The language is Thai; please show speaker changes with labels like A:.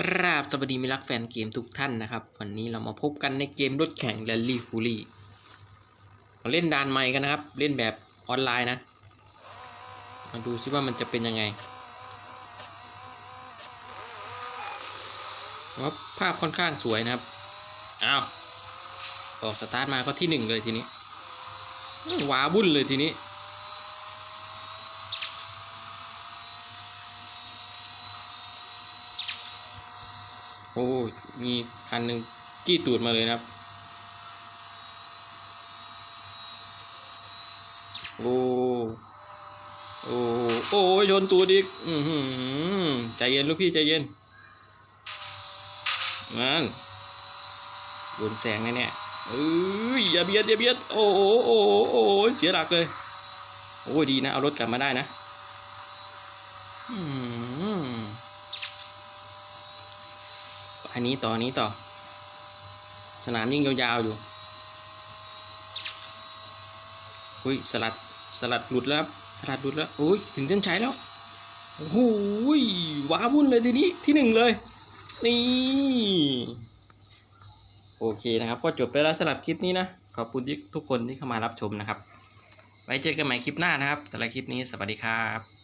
A: กราบสวัสดีมิตรรักแฟนเกมทุกท่านนะครับ วันนี้เรามาพบกันในเกมรถแข่งแรลลี่ฟูลี่เราเล่นดานใหม่กันนะครับ เล่นแบบออนไลน์นะ มาดูซิว่ามันจะเป็นยังไงว่าภาพค่อนข้างสวยนะครับ อ้าวออกสตาร์ทมาก็ที่หนึ่งเลยทีนี้ว้าบุ่นเลยทีนี้ อ้ยมีคันหนึ่งจี้ตูดมาเลยนะครับ โอ้โอ้โอ้ยชนตูดอีกอือหือใจเย็นลูกพี่ใจเย็นนั่นโดนแสงแน่เนี่ยเอ้ยอย่าเบียดอย่าเบียดโอ้โหโอ้โหโอ้เสียหลักเลย โอ้ยดีนะ เอารถกลับมาได้นะ อืม อันนี้ต่ออันนี้ต่อ สนามยิ่งยาวๆอยู่อุ้ยสลัดสลัดหลุดแล้วสลัดหลุดแล้วอุ้ยถึงเส้นชัยแล้วโอ้โหว้าวุ่นเลยทีนี้ที่หนึ่งเลยนี่โอเคนะครับ ก็จบไปแล้วสำหรับคลิปนี้นะ ขอบคุณที่ทุกคนที่เข้ามารับชมนะครับ ไว้เจอกันใหม่คลิปหน้านะครับสำหรับคลิปนี้สวัสดีครับ